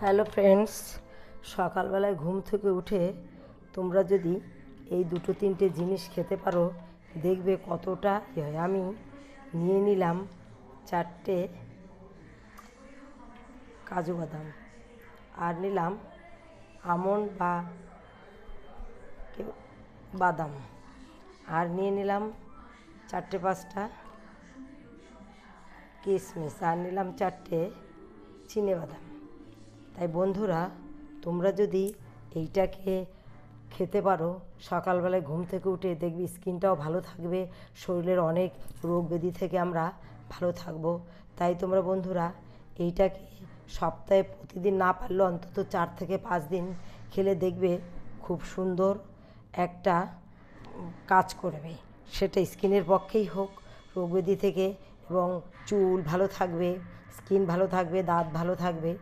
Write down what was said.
Hello friends, সকালবেলায় ঘুম থেকে উঠে তোমরা যদি এই দুটো তিনটে জিনিস খেতে পারো, দেখবে কতটা ইয়ে। হয় আমি নিয়ে নিলাম চারটে কাজু বাদাম আর নিলাম আমন্ড বা বাদাম আর নিয়ে নিলাম চারটে পাঁচটা কিশমিশ আর নিলাম চারটে চিনে বাদাম। তাই বন্ধুরা, তোমরা যদি এইটাকে খেতে পারো, সকালবেলায় ঘুম থেকে উঠে দেখবি স্কিনটাও ভালো থাকবে, শরীরের অনেক রোগ ব্যাধি থেকে আমরা ভালো থাকব। তাই তোমরা বন্ধুরা, এইটাকে সপ্তাহে প্রতিদিন না পারলে অন্তত চার থেকে পাঁচ দিন খেলে দেখবে খুব সুন্দর একটা কাজ করবে। সেটা স্কিনের পক্ষেই হোক, রোগ ব্যাধি থেকে এবং চুল ভালো থাকবে, স্কিন ভালো থাকবে, দাঁত ভালো থাকবে।